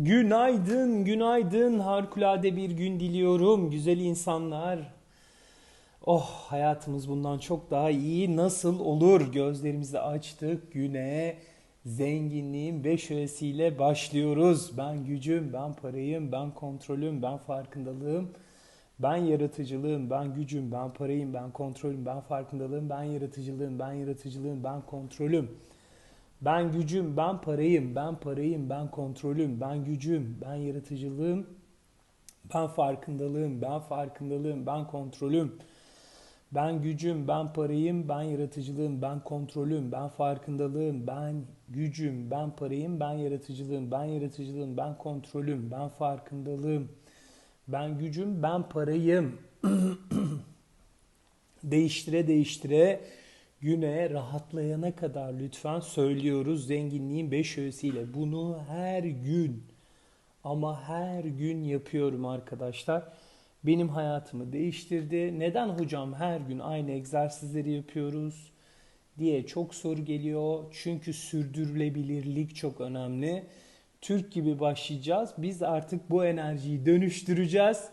Günaydın, günaydın. Harikulade bir gün diliyorum güzel insanlar. Oh, hayatımız bundan çok daha iyi nasıl olur? Gözlerimizi açtık güne. Zenginliğin beş öğesiyle başlıyoruz. Ben gücüm, ben parayım, ben kontrolüm, ben farkındalığım. Ben yaratıcılığım, ben gücüm, ben parayım, ben kontrolüm, ben farkındalığım, ben yaratıcılığım, ben yaratıcılığım, ben kontrolüm. Ben gücüm, ben parayım, ben parayım, ben kontrolüm, ben gücüm, ben yaratıcılığım, ben farkındalığım, ben farkındalığım, ben kontrolüm. Ben gücüm, ben parayım, ben yaratıcılığım, ben kontrolüm, ben farkındalığım, ben gücüm, ben parayım, ben yaratıcılığım, ben yaratıcılığım, ben kontrolüm, ben farkındalığım, ben gücüm, ben parayım. Değiştire değiştire güne rahatlayana kadar lütfen söylüyoruz zenginliğin beş öğesiyle. Bunu her gün ama her gün yapıyorum arkadaşlar. Benim hayatımı değiştirdi. Neden hocam her gün aynı egzersizleri yapıyoruz diye çok soru geliyor. Çünkü sürdürülebilirlik çok önemli. Türk gibi başlayacağız. Biz artık bu enerjiyi dönüştüreceğiz.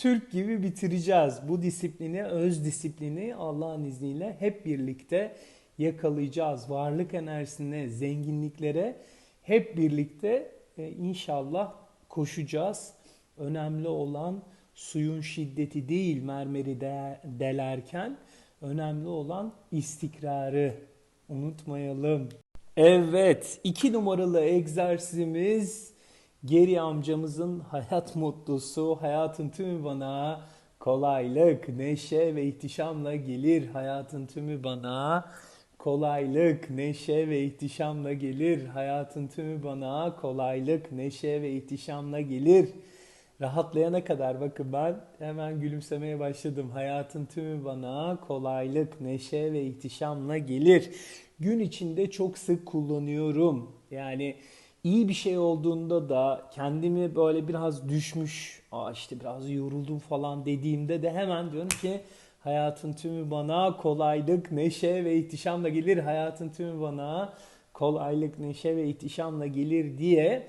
Türk gibi bitireceğiz. Bu disiplini, öz disiplini Allah'ın izniyle hep birlikte yakalayacağız. Varlık enerjisine, zenginliklere hep birlikte e, inşallah koşacağız. Önemli olan suyun şiddeti değil mermeri de, delerken önemli olan istikrarı unutmayalım. Evet, iki numaralı egzersizimiz Geri amcamızın hayat mutlusu, hayatın tümü bana kolaylık, neşe ve ihtişamla gelir. Hayatın tümü bana kolaylık, neşe ve ihtişamla gelir. Hayatın tümü bana kolaylık, neşe ve ihtişamla gelir. Rahatlayana kadar bakın ben hemen gülümsemeye başladım. Hayatın tümü bana kolaylık, neşe ve ihtişamla gelir. Gün içinde çok sık kullanıyorum. Yani iyi bir şey olduğunda da kendimi böyle biraz düşmüş, Aa işte biraz yoruldum falan dediğimde de hemen diyorum ki hayatın tümü bana kolaylık, neşe ve ihtişamla gelir. Hayatın tümü bana kolaylık, neşe ve ihtişamla gelir diye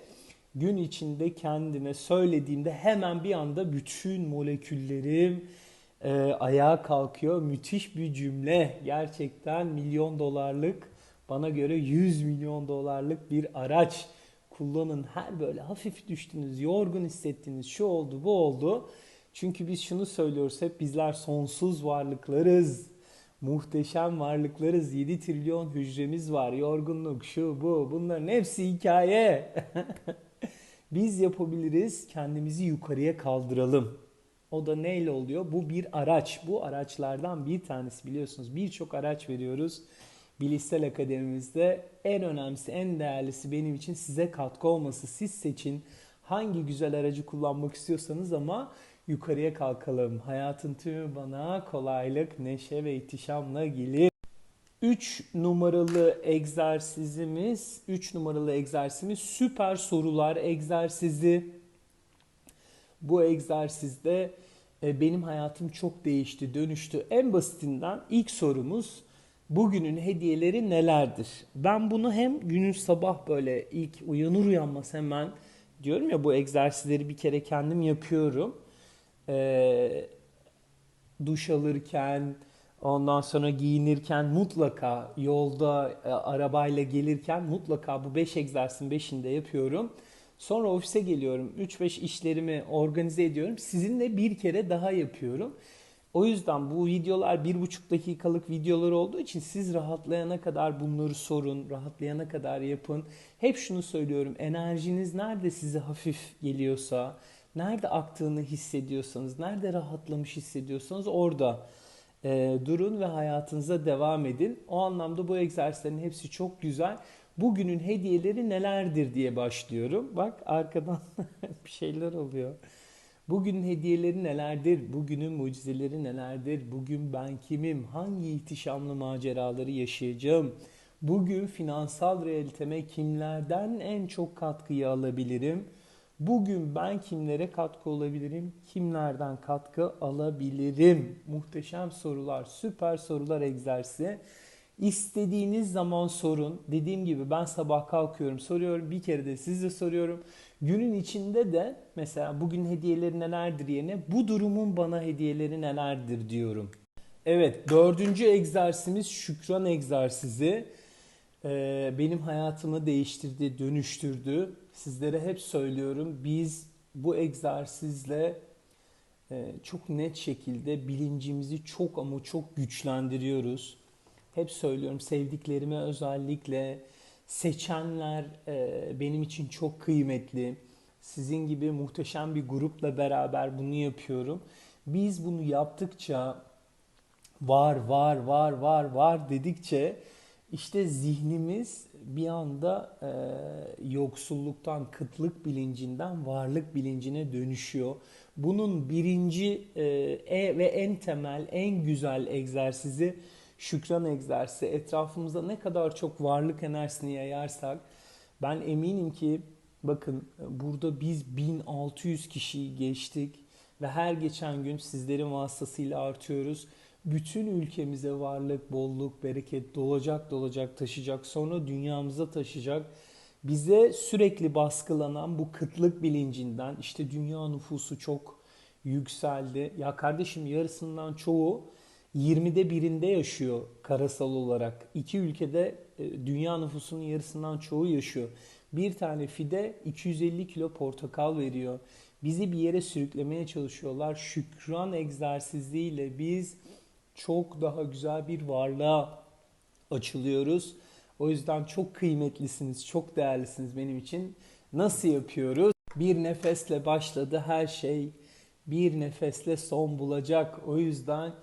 gün içinde kendime söylediğimde hemen bir anda bütün moleküllerim e, ayağa kalkıyor. Müthiş bir cümle. Gerçekten milyon dolarlık bana göre 100 milyon dolarlık bir araç kullanın. Her böyle hafif düştünüz, yorgun hissettiniz, şu oldu, bu oldu. Çünkü biz şunu söylüyoruz hep bizler sonsuz varlıklarız. Muhteşem varlıklarız. 7 trilyon hücremiz var. Yorgunluk, şu, bu. Bunların hepsi hikaye. biz yapabiliriz. Kendimizi yukarıya kaldıralım. O da neyle oluyor? Bu bir araç. Bu araçlardan bir tanesi biliyorsunuz. Birçok araç veriyoruz Bilişsel Akademimizde en önemlisi, en değerlisi benim için size katkı olması. Siz seçin hangi güzel aracı kullanmak istiyorsanız ama yukarıya kalkalım. Hayatın tümü bana kolaylık, neşe ve ihtişamla gelir. 3 numaralı egzersizimiz, 3 numaralı egzersizimiz süper sorular egzersizi. Bu egzersizde e, benim hayatım çok değişti, dönüştü. En basitinden ilk sorumuz bugünün hediyeleri nelerdir? Ben bunu hem günün sabah böyle ilk uyanır uyanmaz hemen diyorum ya bu egzersizleri bir kere kendim yapıyorum. Ee, duş alırken, ondan sonra giyinirken mutlaka yolda e, arabayla gelirken mutlaka bu 5 egzersizin 5'ini de yapıyorum. Sonra ofise geliyorum. 3-5 işlerimi organize ediyorum. Sizinle bir kere daha yapıyorum. O yüzden bu videolar bir buçuk dakikalık videolar olduğu için siz rahatlayana kadar bunları sorun, rahatlayana kadar yapın. Hep şunu söylüyorum, enerjiniz nerede size hafif geliyorsa, nerede aktığını hissediyorsanız, nerede rahatlamış hissediyorsanız orada e, durun ve hayatınıza devam edin. O anlamda bu egzersizlerin hepsi çok güzel. Bugünün hediyeleri nelerdir diye başlıyorum. Bak arkadan bir şeyler oluyor. Bugünün hediyeleri nelerdir? Bugünün mucizeleri nelerdir? Bugün ben kimim? Hangi ihtişamlı maceraları yaşayacağım? Bugün finansal realiteme kimlerden en çok katkıyı alabilirim? Bugün ben kimlere katkı olabilirim? Kimlerden katkı alabilirim? Muhteşem sorular, süper sorular egzersizi. İstediğiniz zaman sorun. Dediğim gibi ben sabah kalkıyorum, soruyorum. Bir kere de size soruyorum. Günün içinde de mesela bugün hediyeleri nelerdir yerine bu durumun bana hediyeleri nelerdir diyorum. Evet, dördüncü egzersizimiz şükran egzersizi. Ee, benim hayatımı değiştirdi, dönüştürdü. Sizlere hep söylüyorum. Biz bu egzersizle e, çok net şekilde bilincimizi çok ama çok güçlendiriyoruz. Hep söylüyorum sevdiklerime özellikle seçenler e, benim için çok kıymetli. Sizin gibi muhteşem bir grupla beraber bunu yapıyorum. Biz bunu yaptıkça var var var var var dedikçe işte zihnimiz bir anda e, yoksulluktan, kıtlık bilincinden varlık bilincine dönüşüyor. Bunun birinci e, e ve en temel, en güzel egzersizi şükran egzersizi. Etrafımıza ne kadar çok varlık enerjisini yayarsak ben eminim ki bakın burada biz 1600 kişiyi geçtik ve her geçen gün sizlerin vasıtasıyla artıyoruz. Bütün ülkemize varlık, bolluk, bereket dolacak dolacak taşıyacak. Sonra dünyamıza taşıyacak. Bize sürekli baskılanan bu kıtlık bilincinden işte dünya nüfusu çok yükseldi. Ya kardeşim yarısından çoğu 20'de birinde yaşıyor karasal olarak. İki ülkede e, dünya nüfusunun yarısından çoğu yaşıyor. Bir tane fide 250 kilo portakal veriyor. Bizi bir yere sürüklemeye çalışıyorlar. Şükran egzersiziyle biz çok daha güzel bir varlığa açılıyoruz. O yüzden çok kıymetlisiniz, çok değerlisiniz benim için. Nasıl yapıyoruz? Bir nefesle başladı her şey. Bir nefesle son bulacak. O yüzden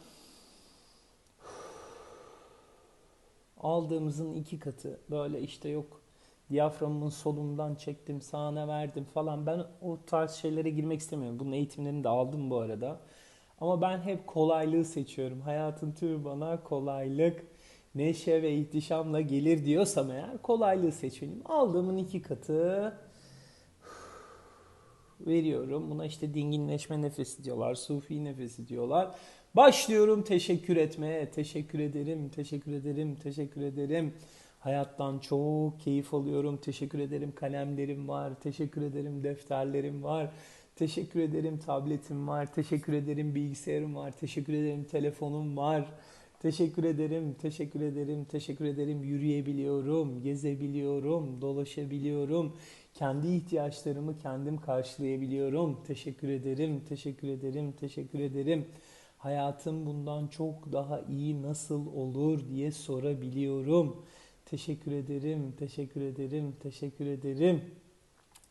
aldığımızın iki katı. Böyle işte yok diyaframımın solundan çektim, sağına verdim falan. Ben o tarz şeylere girmek istemiyorum. Bunun eğitimlerini de aldım bu arada. Ama ben hep kolaylığı seçiyorum. Hayatın tümü bana kolaylık, neşe ve ihtişamla gelir diyorsam eğer kolaylığı seçmeliyim. Aldığımın iki katı veriyorum. Buna işte dinginleşme nefesi diyorlar, sufi nefesi diyorlar. Başlıyorum teşekkür etmeye. Teşekkür ederim, teşekkür ederim, teşekkür ederim. Hayattan çok keyif alıyorum. Teşekkür ederim kalemlerim var. Teşekkür ederim defterlerim var. Teşekkür ederim tabletim var. Teşekkür ederim bilgisayarım var. Teşekkür ederim telefonum var. Teşekkür ederim, teşekkür ederim, teşekkür ederim. Yürüyebiliyorum, gezebiliyorum, dolaşabiliyorum. Kendi ihtiyaçlarımı kendim karşılayabiliyorum. Teşekkür ederim, teşekkür ederim, teşekkür ederim. Hayatım bundan çok daha iyi nasıl olur diye sorabiliyorum. Teşekkür ederim, teşekkür ederim, teşekkür ederim.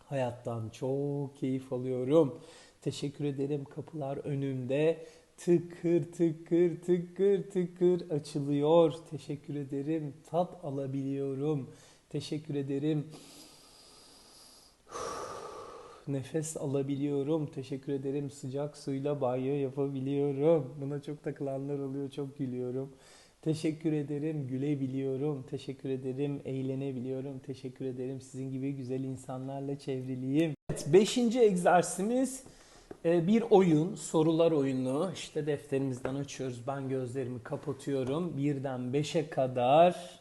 Hayattan çok keyif alıyorum. Teşekkür ederim. Kapılar önümde tıkır tıkır tıkır tıkır açılıyor. Teşekkür ederim. Tat alabiliyorum. Teşekkür ederim. Nefes alabiliyorum. Teşekkür ederim. Sıcak suyla banyo yapabiliyorum. Buna çok takılanlar oluyor. Çok gülüyorum. Teşekkür ederim, gülebiliyorum. Teşekkür ederim, eğlenebiliyorum. Teşekkür ederim, sizin gibi güzel insanlarla çevriliyim. Evet, beşinci egzersizimiz e, bir oyun, sorular oyunu. İşte defterimizden açıyoruz. Ben gözlerimi kapatıyorum. Birden beşe kadar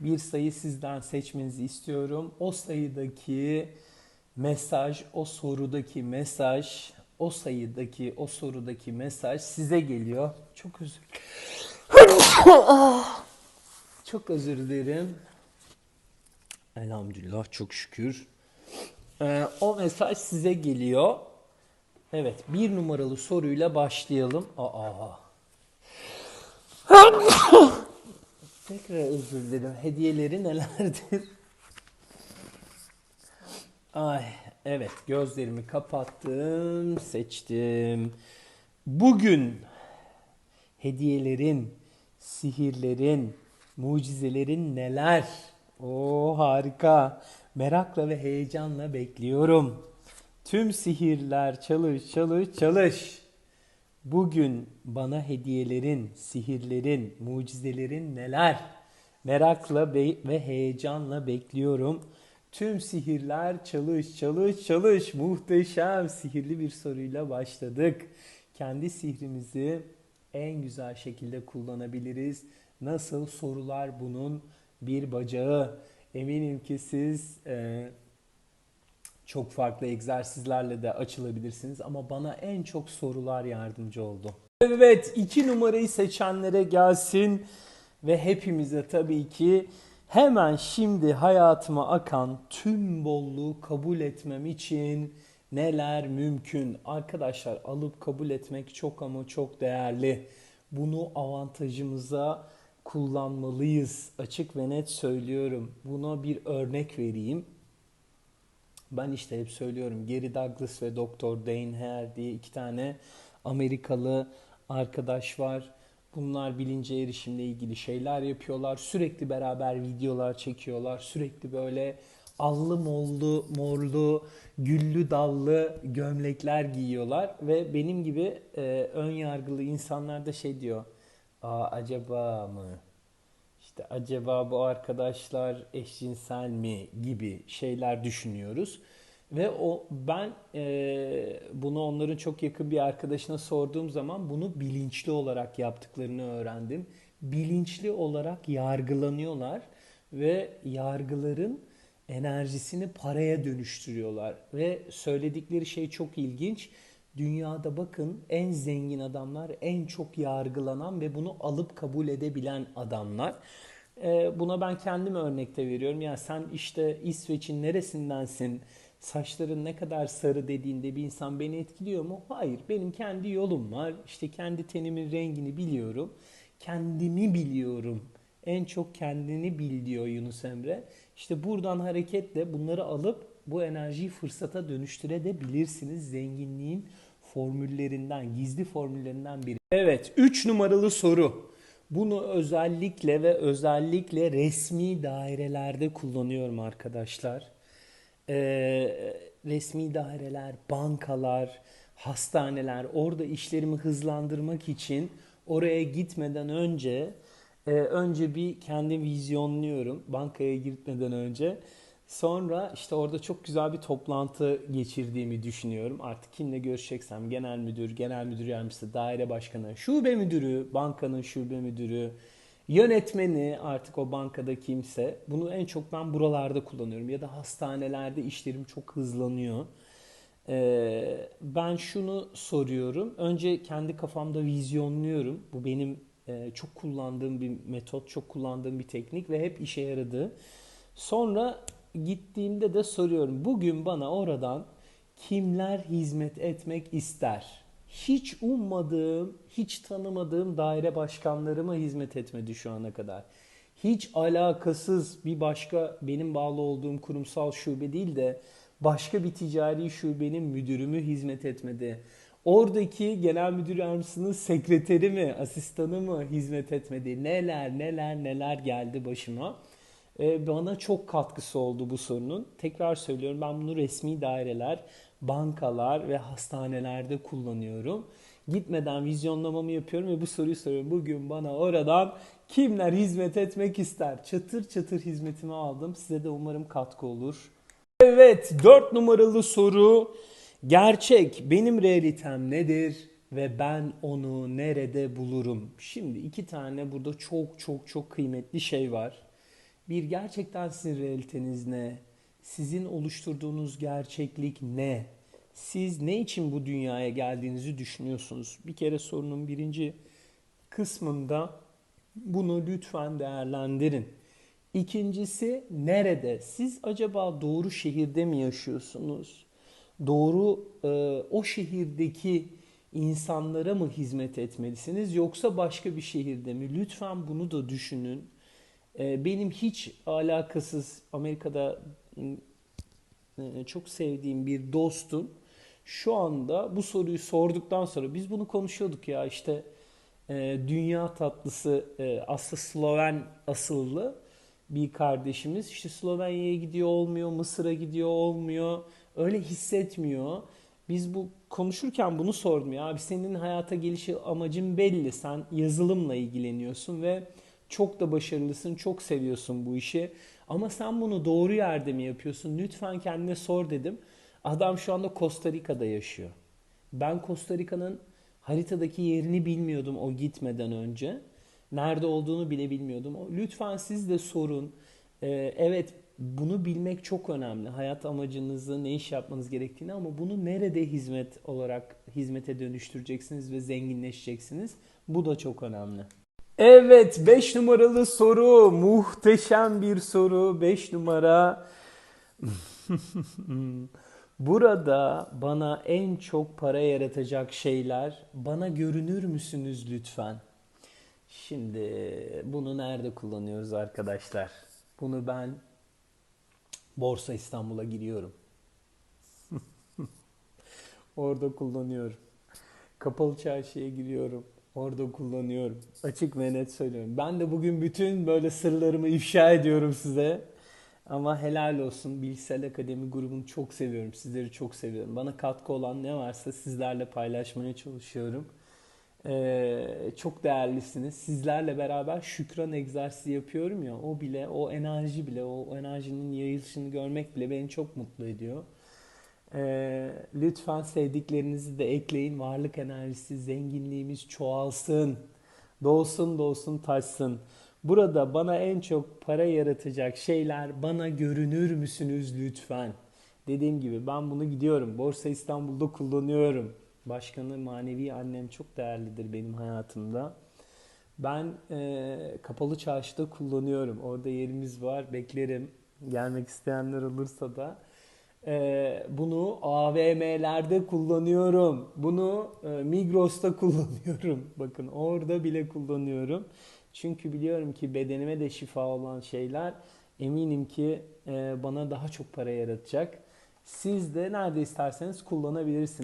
bir sayı sizden seçmenizi istiyorum. O sayıdaki mesaj, o sorudaki mesaj, o sayıdaki, o sorudaki mesaj size geliyor. Çok özür Çok özür dilerim. Elhamdülillah çok şükür. Ee, o mesaj size geliyor. Evet bir numaralı soruyla başlayalım. Aa. Tekrar özür dilerim. Hediyeleri nelerdir? Ay evet gözlerimi kapattım, seçtim. Bugün hediyelerin, sihirlerin, mucizelerin neler? O harika. Merakla ve heyecanla bekliyorum. Tüm sihirler çalış, çalış, çalış. Bugün bana hediyelerin, sihirlerin, mucizelerin neler? Merakla ve heyecanla bekliyorum. Tüm sihirler çalış, çalış, çalış. Muhteşem sihirli bir soruyla başladık. Kendi sihrimizi en güzel şekilde kullanabiliriz Nasıl sorular bunun bir bacağı. Eminim ki siz e, çok farklı egzersizlerle de açılabilirsiniz ama bana en çok sorular yardımcı oldu. Evet, iki numarayı seçenlere gelsin ve hepimize tabii ki hemen şimdi hayatıma akan tüm bolluğu kabul etmem için neler mümkün? Arkadaşlar alıp kabul etmek çok ama çok değerli. Bunu avantajımıza kullanmalıyız. Açık ve net söylüyorum. Buna bir örnek vereyim. Ben işte hep söylüyorum Gary Douglas ve Dr. Dane Hare diye iki tane Amerikalı arkadaş var. Bunlar bilince erişimle ilgili şeyler yapıyorlar. Sürekli beraber videolar çekiyorlar. Sürekli böyle allı mollu, morlu, güllü dallı gömlekler giyiyorlar. Ve benim gibi e, ön yargılı insanlar da şey diyor. Aa acaba mı? İşte acaba bu arkadaşlar eşcinsel mi gibi şeyler düşünüyoruz. Ve o ben e, bunu onların çok yakın bir arkadaşına sorduğum zaman bunu bilinçli olarak yaptıklarını öğrendim. Bilinçli olarak yargılanıyorlar ve yargıların enerjisini paraya dönüştürüyorlar. Ve söyledikleri şey çok ilginç. Dünyada bakın en zengin adamlar, en çok yargılanan ve bunu alıp kabul edebilen adamlar. Ee, buna ben kendim örnekte veriyorum. Ya sen işte İsveç'in neresindensin? Saçların ne kadar sarı dediğinde bir insan beni etkiliyor mu? Hayır. Benim kendi yolum var. İşte kendi tenimin rengini biliyorum. Kendimi biliyorum. En çok kendini bil diyor Yunus Emre. İşte buradan hareketle bunları alıp bu enerjiyi fırsata dönüştürebilirsiniz. Zenginliğin formüllerinden, gizli formüllerinden biri. Evet, 3 numaralı soru. Bunu özellikle ve özellikle resmi dairelerde kullanıyorum arkadaşlar. Ee, resmi daireler, bankalar, hastaneler, orada işlerimi hızlandırmak için oraya gitmeden önce e, önce bir kendim vizyonluyorum bankaya gitmeden önce. Sonra işte orada çok güzel bir toplantı geçirdiğimi düşünüyorum. Artık kimle görüşeceksem genel müdür, genel müdür yardımcısı, daire başkanı, şube müdürü, bankanın şube müdürü, yönetmeni artık o bankada kimse. Bunu en çok ben buralarda kullanıyorum ya da hastanelerde işlerim çok hızlanıyor. Ee, ben şunu soruyorum. Önce kendi kafamda vizyonluyorum. Bu benim e, çok kullandığım bir metot, çok kullandığım bir teknik ve hep işe yaradı. Sonra gittiğimde de soruyorum. Bugün bana oradan kimler hizmet etmek ister? Hiç ummadığım, hiç tanımadığım daire başkanlarıma hizmet etmedi şu ana kadar. Hiç alakasız bir başka benim bağlı olduğum kurumsal şube değil de başka bir ticari şubenin müdürümü hizmet etmedi. Oradaki genel müdür yardımcısının sekreteri mi, asistanı mı hizmet etmedi? Neler neler neler geldi başıma. Ee, bana çok katkısı oldu bu sorunun. Tekrar söylüyorum ben bunu resmi daireler, bankalar ve hastanelerde kullanıyorum. Gitmeden vizyonlamamı yapıyorum ve bu soruyu soruyorum. Bugün bana oradan kimler hizmet etmek ister? Çatır çatır hizmetimi aldım. Size de umarım katkı olur. Evet, dört numaralı soru. Gerçek benim realitem nedir ve ben onu nerede bulurum? Şimdi iki tane burada çok çok çok kıymetli şey var. Bir gerçekten sizin realiteniz ne? Sizin oluşturduğunuz gerçeklik ne? Siz ne için bu dünyaya geldiğinizi düşünüyorsunuz? Bir kere sorunun birinci kısmında bunu lütfen değerlendirin. İkincisi nerede? Siz acaba doğru şehirde mi yaşıyorsunuz? Doğru e, o şehirdeki insanlara mı hizmet etmelisiniz yoksa başka bir şehirde mi? Lütfen bunu da düşünün. E, benim hiç alakasız Amerika'da e, çok sevdiğim bir dostum şu anda bu soruyu sorduktan sonra biz bunu konuşuyorduk ya işte e, dünya tatlısı e, aslında Sloven asıllı bir kardeşimiz işte Slovenya'ya gidiyor olmuyor, Mısır'a gidiyor olmuyor, öyle hissetmiyor. Biz bu konuşurken bunu sordum ya abi senin hayata gelişi amacın belli. Sen yazılımla ilgileniyorsun ve çok da başarılısın, çok seviyorsun bu işi. Ama sen bunu doğru yerde mi yapıyorsun? Lütfen kendine sor dedim. Adam şu anda Costa Rica'da yaşıyor. Ben Costa Rica'nın haritadaki yerini bilmiyordum o gitmeden önce. Nerede olduğunu bile bilmiyordum. Lütfen siz de sorun. Ee, evet bunu bilmek çok önemli. Hayat amacınızı, ne iş yapmanız gerektiğini ama bunu nerede hizmet olarak hizmete dönüştüreceksiniz ve zenginleşeceksiniz. Bu da çok önemli. Evet 5 numaralı soru. Muhteşem bir soru. 5 numara. Burada bana en çok para yaratacak şeyler bana görünür müsünüz lütfen? Şimdi bunu nerede kullanıyoruz arkadaşlar? Bunu ben Borsa İstanbul'a giriyorum. Orada kullanıyorum. Kapalı çarşıya giriyorum. Orada kullanıyorum. Açık ve net söylüyorum. Ben de bugün bütün böyle sırlarımı ifşa ediyorum size. Ama helal olsun. Bilgisayar Akademi grubunu çok seviyorum. Sizleri çok seviyorum. Bana katkı olan ne varsa sizlerle paylaşmaya çalışıyorum. Ee, çok değerlisiniz. Sizlerle beraber şükran egzersizi yapıyorum ya. O bile, o enerji bile, o enerjinin yayılışını görmek bile beni çok mutlu ediyor. Ee, lütfen sevdiklerinizi de ekleyin. Varlık enerjisi, zenginliğimiz çoğalsın. Dolsun dolsun taşsın. Burada bana en çok para yaratacak şeyler bana görünür müsünüz lütfen? Dediğim gibi ben bunu gidiyorum. Borsa İstanbul'da kullanıyorum. Başkanı manevi annem çok değerlidir benim hayatımda. Ben e, kapalı çarşıda kullanıyorum. Orada yerimiz var. Beklerim. Gelmek isteyenler olursa da. E, bunu AVM'lerde kullanıyorum. Bunu e, Migros'ta kullanıyorum. Bakın orada bile kullanıyorum. Çünkü biliyorum ki bedenime de şifa olan şeyler eminim ki e, bana daha çok para yaratacak. Siz de nerede isterseniz kullanabilirsiniz.